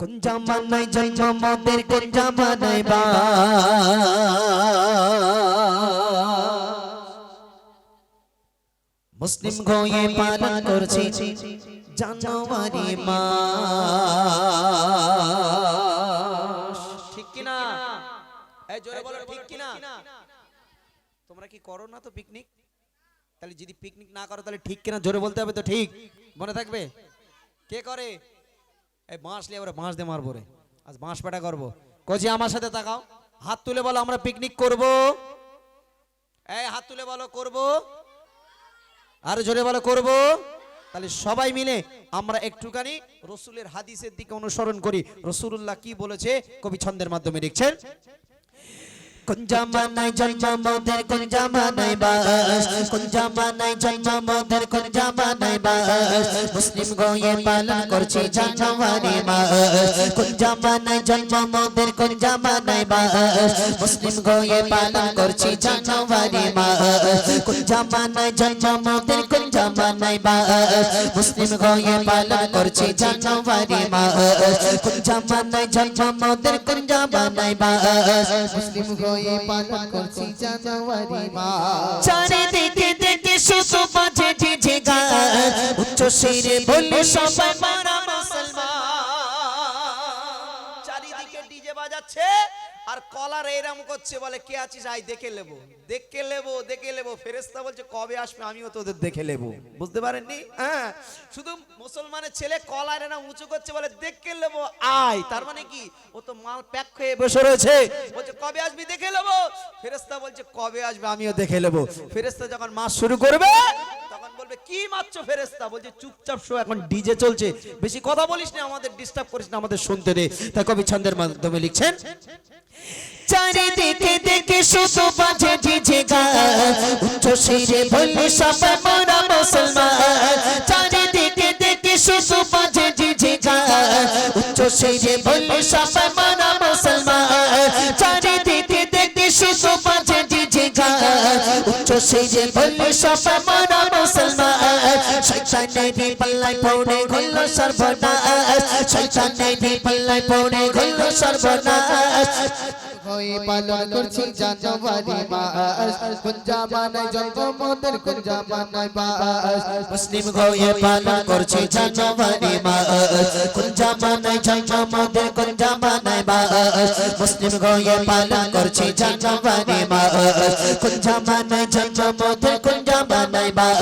কোন জামানায় জন্ম মোদের কোন জামানায় বা মুসলিম গয়ে পালন করছি জানুয়ারি মাস। ঠিক কিনা? এই জোরে বলো ঠিক কিনা? তোমরা কি করো না তো পিকনিক তাহলে যদি পিকনিক না করো তাহলে ঠিক কিনা? জোরে বলতে হবে তো ঠিক। মনে থাকবে? কে করে? এই বাঁশ নিয়ে বাঁশ দিয়ে মারবো রে। আজ বাঁশ পেটা করব। কজি, আমার সাথে তাকাও। হাত তুলে বলো, আমরা পিকনিক করব। এই হাত তুলে বলো, করব। আর জোরে বলো, করব। তাহলে সবাই মিলে আমরা একটুখানি রসুলের হাদিসের দিকে অনুসরণ করি। রসুল্লাহ কি বলেছে? কবি ছন্দের মাধ্যমে লিখছেন কোন জামানায় জন্ম মোদের কোন জামানায় বাস কোন জামানায় জন্ম মোদের কোন জামানায় বাস মুসলিম গয়ে পালন করছি জানুয়ারি মাস কোন জামানায় জন্ম মোদের কোন জামানায় বাস মুসলিম গয়ে পালন করছি জানুয়ারি মাস কোন জামানায় জন্ম মোদের কোন জামানায় বাস মুসলিম গয়ে পালন করছি জানুয়ারি মাস কোন জামানায় জন্ম মোদের কোন জামানায় বাস মুসলিম হয়ে পালন করছি জানুয়ারি মাস। চারিদিকে দেখে শুধু বাজে ডিজে গান। উচ্চ শিরে বলে সবাই মারা মুসলমান। চারিদিকে ডিজে বাজাচ্ছে। আর কলার এরম করছে বলে, কে আছিস? আই দেখে নেব। দেখে নেব দেখে নেব। ফেরেস্তা বলছে, কবে আসবে? আমিও তোদের দেখে নেব। বুঝতে পারেননি? হ্যাঁ। শুধু মুসলমানের ছেলে কলার এরম উঁচু করছে বলে, দেখে নেব, আয়। তার মানে কি? ও তো মাল প্যাক হয়ে বসে রয়েছে। বলছে, কবে আসবি? দেখে নেব। ফেরেস্তা বলছে, কবে আসবে? আমিও দেখে নেব। ফেরেস্তা যখন মাস শুরু করবে বলবে, কি মারছো ফেরেস্তা বলছে, চুপচাপ শো এখন ডিজে চলছে। বেশি কথা বলিস না, আমাদের ডিস্টার্ব করিস না, আমাদের শুনতে দে। তাই কবি ছন্দের মাধ্যমে লিখছেন, চারিদিকে দেখে শুধু বাজে ডিজে গান। উচ্চ শিরে বলে সবাই মারা মুসলমান। চারিদিকে দেখে শুধু বাজে ডিজে গান। উচ্চ শিরে বলে সবাই মারা মুসলমান। চারিদিকে দেখে শুধু বাজে ডিজে গান। উচ্চ শিরে বলে সবাই মারা মুসলমান। শয়তানের পাল্লায় পড়ে গেল সর্বনাশ। শয়তানের পাল্লায় পড়ে গেল সর্বনাশ। হয়ে পালন করছি জানুয়ারি মাস। কোন জামানায় জন্ম মোদের কোন জামানায় বাস। মুসলিম হয়ে পালন করছে জানুয়ারি মাস। কোন জামানায় জন্ম মোদের কোন জামানায় বাস। মুসলিম হয়ে পালন করছে জানুয়ারি মাস। কোন জামানায় জন্ম মোদের কোন জামানায় বাস।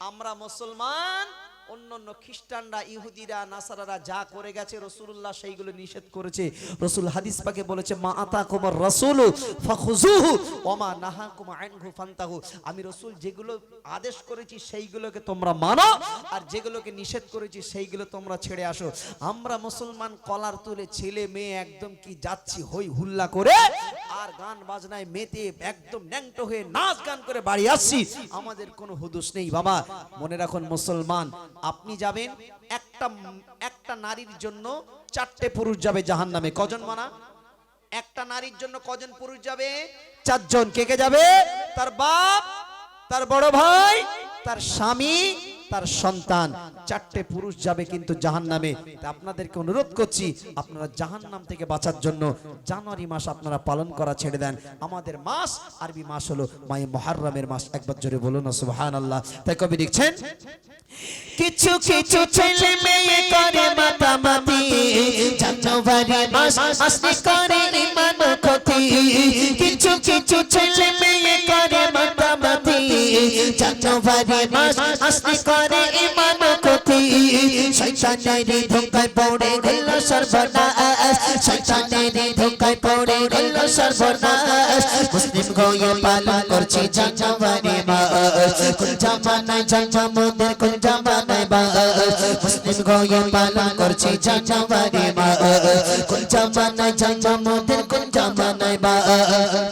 আমরা মুসলমান, অন্য অন্য খ্রিস্টানরা, ইহুদিরা, নাসারারা যা করে গেছে রসুল্লাহ সেইগুলো নিষেধ করেছে। রসুল হাদিস পাকে বলেছে, মা আতা কুমার রসুল ওমা নাহা কুমা আনহু ফান্তাহু। আমি রসুল যেগুলো আদেশ করেছি, সেইগুলোকে তোমরা মানো, আর যেগুলোকে নিষেধ করেছি, সেইগুলো তোমরা ছেড়ে আসো। আমরা মুসলমান কলার তুলে ছেলে মেয়ে একদম কি যাচ্ছি, হই হুল্লা করে, আর গান বাজনায় মেতে একদম ন্যাংটো হয়ে নাচ গান করে বাড়ি আসছি। আমাদের কোনো হুদুস নেই, বাবা। মনে রাখুন মুসলমান, আপনি যাবেন একটা একটা নারীর জন্য চারটে পুরুষ যাবে জাহান নামে কজন মানা? একটা নারীর জন্য কজন পুরুষ যাবে? চারজন। কে কে যাবে? তার বাপ, তার বড় ভাই, তার স্বামী তার সন্তান, চারটে পুরুষ যাবে কিন্তু জাহান নামে আপনাদেরকে অনুরোধ করছি, আপনারা জাহান নাম থেকে বাঁচার জন্য জানুয়ারি মাস আপনারা পালন করা ছেড়ে দেন। আমাদের মাস আরবি মাস হলো মায়ে মহারমের মাস, একবার জোরে বলুন না সুবহান আল্লাহ তাই কবি লিখছেন, কিছু কিছু ছেলে মেয়ে করে মাতামাতি, জানুয়ারি মাস আসলে করে ইমান ক্ষতি কিছু কিছু ছেলে মেয়ে করে মাতামাতি জানুয়ারি মাস আসলে করে ইমান ক্ষতি শয়তানের ধোকায় পড়ে গেল সর্বনাশ। শয়তানের ধোকায় পড়ে গেল সর্বনাশ। মুসলিম হয়ে পালন করছি জানুয়ারি মাস। কোন জামানায় জামামদের কোন জামানায় বাস মুসলিম হয়ে পালন করছি জানুয়ারি মাস। কোন জামানায় জামামদের কোন জামানায় বাস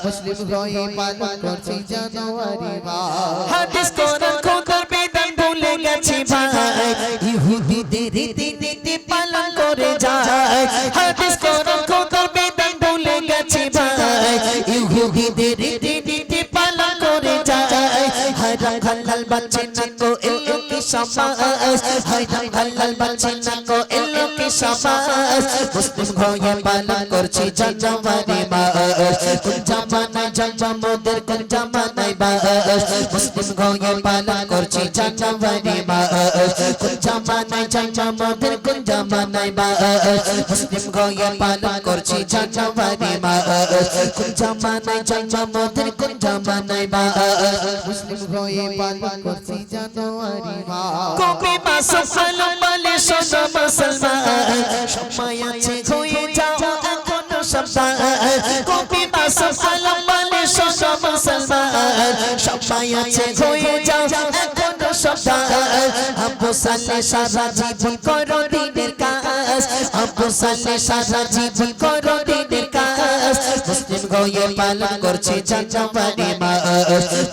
মুসলিম হয়ে পালন করছি জানুয়ারি মাস হাদিস কোরআন খোদার বিধান ভুলে গেছি ভাই। ইহুদিদের রীতি নীতি পালন করে যায়। হাদিস কোরআন খোদার বিধান ভুলে গেছি ভাই। ইহুদিদের রীতি নীতি পালন করছি জামানায় জামামদের বাস মুসলিম হয়ে পালন করছি জানুয়ারি মাস। কোন জামানায় জামামদের কোন জামানায় বাস মুসলিম হয়ে পালন করছি জানুয়ারি মাস। কোন জামানায় জামামদের কোন জামানায় বাস মুসলিম হয়ে পালন করছি, জানুয়ারি মাস। কবি মাসুম সালাম বলে শোনো মুসলমান। সময় আছে, হয়ে যাও, এখনও সাবধান সময় আছে হয়ে যাও। এখনও সাবধান আবু সালে সারা জীবন করো দিনের কাজ। আবু সালে সারা জীবন করো দিনের কাজ। মুসলিম হয়ে পালন করছে জানুয়ারি মাস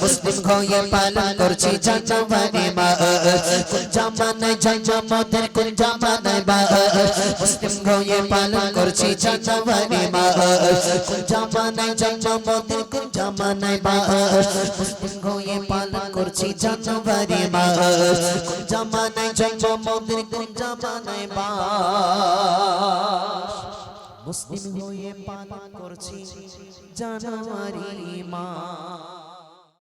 মুসলিম হয়ে পালন করছে জানুয়ারি মাস কোন জামানায় জামামদের কোন জামানায় বাস মুসলিম হয়ে পালন করছে জানুয়ারি মাস কোন জামানায় জামামদের কোন জামানায় বাস মুসলিম হয়ে পালন করছে জানুয়ারি মাস কোন জামানায় জামামদের কোন জামানায় বাস মুসলিম হয়ে পালন করছি। জানুয়ারি মাস